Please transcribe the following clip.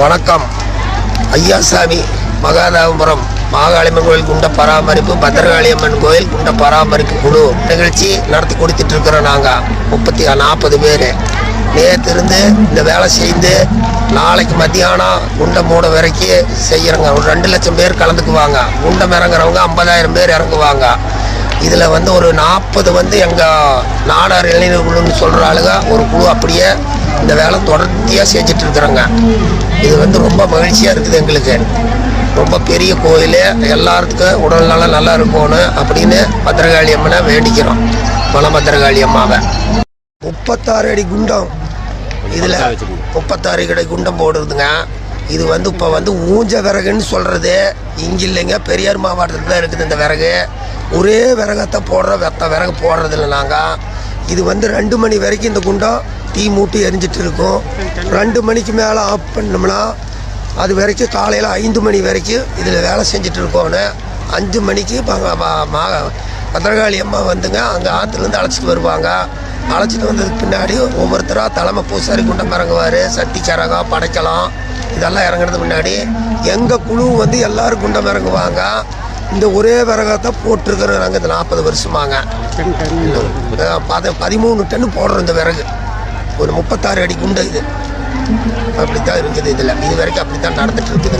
வணக்கம். ஐயாசாமி மகாதாபுரம் மாகாளியம்மன் கோயில் குண்ட பராமரிப்பு பத்திரகாளியம்மன் கோயில் குண்ட பராமரிப்பு குழு நிகழ்ச்சி நடத்தி கொடுத்துட்டு இருக்கிறோம் நாங்கள் முப்பத்தி நாற்பது பேர். நேற்று இருந்து இந்த வேலை செய்து நாளைக்கு மத்தியானம் குண்டம் மூட வரைக்கும் செய்கிறோங்க ஒரு ரெண்டு லட்சம் பேர் கலந்துக்குவாங்க. குண்டம் இறங்குறவங்க ஐம்பதாயிரம் பேர் இறங்குவாங்க. இதில் வந்து ஒரு நாற்பது வந்து எங்கள் நாடார் இளைஞர் குழுன்னு சொல்கிற ஆளுங்க ஒரு குழு அப்படியே இந்த வேலை தொடர்ச்சியாக செஞ்சுட்டு இருக்கிறோங்க இது வந்து ரொம்ப மகிழ்ச்சியாக இருக்குது எங்களுக்கு. ரொம்ப பெரிய கோயில் எல்லாத்துக்கும் உடல் நலம் நல்லா இருக்கணும் அப்படின்னு பத்திரகாளி அம்மனை வேண்டிக்கிறோம். பலபத்திரகாளி அம்மாவை. முப்பத்தாறு அடி குண்டம். இதில் முப்பத்தாறு கடை குண்டம் போடுறதுங்க. இது வந்து இப்போ வந்து ஊஞ்ச விறகுன்னு சொல்கிறது இங்கே இல்லைங்க பெரியார் மாவட்டத்தில் தான் இருக்குது இந்த விறகு. ஒரே விறகத்தை போடுற வெத்த விறகு போடுறது இல்லை நாங்கள் இது வந்து ரெண்டு மணி வரைக்கும் இந்த குண்டம் தீ மூட்டி எரிஞ்சிட்டு இருக்கும். ரெண்டு மணிக்கு மேலே ஆஃப் பண்ணோம்னா அது வரைக்கும் காலையில் ஐந்து மணி வரைக்கும் இதில் வேலை செஞ்சுட்டு இருக்கோன்னு அஞ்சு மணிக்கு ப- மா- பத்திரகாளி அம்மா வந்துங்க. அங்கே ஆற்றுலேருந்து அழைச்சிட்டு வருவாங்க. அழைச்சிட்டு வந்ததுக்கு பின்னாடி ஒவ்வொருத்தராக தலைமை பூசாரி குண்டம் இறங்குவார். சக்தி சரகம் படைக்கலாம் இதெல்லாம் இறங்குறது முன்னாடி எங்கள் குழு வந்து எல்லோரும் குண்டம் இறங்குவாங்க. இந்த ஒரே விறகத்தை போட்டிருக்கிறோம் நாங்கள் இந்த நாற்பது வருஷமாங்க. பத பதிமூணு டன்னு போடுறோம் இந்த விறகு. ஒரு முப்பத்தாறு அடி குண்டு இது. அப்படித்தான் இருக்குது இதில் இது வரைக்கும் அப்படித்தான் நடந்துட்டு இருக்குது.